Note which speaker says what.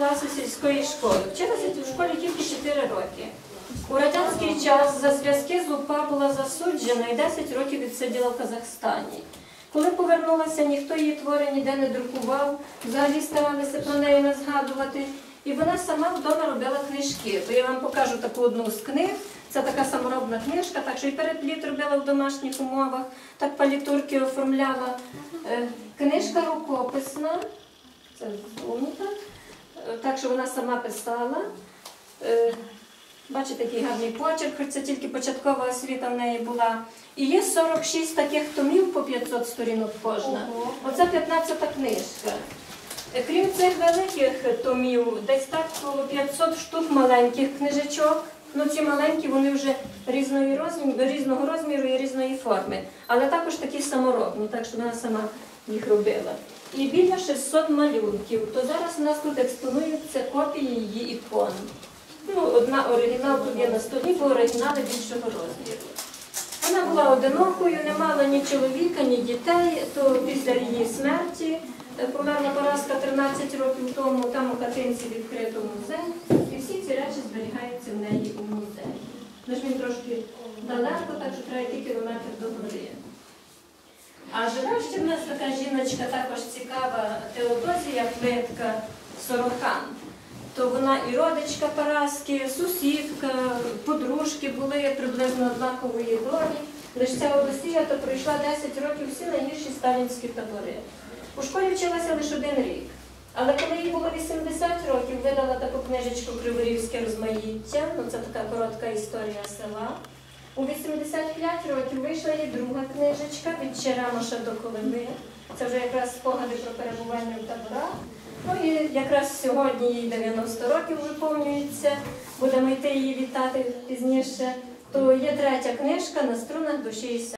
Speaker 1: класу сільської школи. Вчилася в школі тільки 4 роки. У радянський час за зв'язки з УПА була засуджена і 10 років відсиділа в Казахстані. Коли повернулася, ніхто її твори ніде не друкував, взагалі старалися про неї не згадувати. І вона сама вдома робила книжки. То я вам покажу таку одну з книг. Це така саморобна книжка, так що і перепліт робила в домашніх умовах, так палітурки оформляла. Е, Книжка рукописна, це Е, так що вона сама писала. Е, Бачите, який гарний почерк, хоч це тільки початкова освіта в неї була. І є 46 таких томів по 500 сторінок кожна. Оце 15-та книжка. Е, Крім цих великих томів, десь так коло 500 штук маленьких книжечок. Ну, ці маленькі вони вже різної розміру, різного розміру і різної форми, але також такі саморобні, так що вона сама їх робила. І біля 600 малюнків. То зараз у нас тут експонуються копії її ікон. Ну, одна оригінал тут є на столі, бо оригінали більшого розміру. Вона була одинокою, не мала ні чоловіка, ні дітей, то після її смерті е, померла Параска 13 років тому, там у хатинці відкрито музей, і всі ці речі зберігаються в неї у музеї. Ну ж він трошки далеко, так що треба йти кілометр до гори. А живе ще в нас така жіночка також цікава Теодозія Плитка Сорохан. То вона і родичка Параски, сусідка, подружки були приблизно однакової долі. Лише ця Одосія то пройшла 10 років всі найгірші сталінські табори. У школі вчилася лише один рік. Але коли їй було 80 років, видала таку книжечку Криворівське розмаїття, ну це така коротка історія села. У 85 років вийшла її друга книжечка від Черемоша до Колими. Це вже якраз спогади про перебування в таборах. Ну і якраз сьогодні їй 90 років виповнюється. Будемо йти її вітати пізніше. То є третя книжка на струнах душі.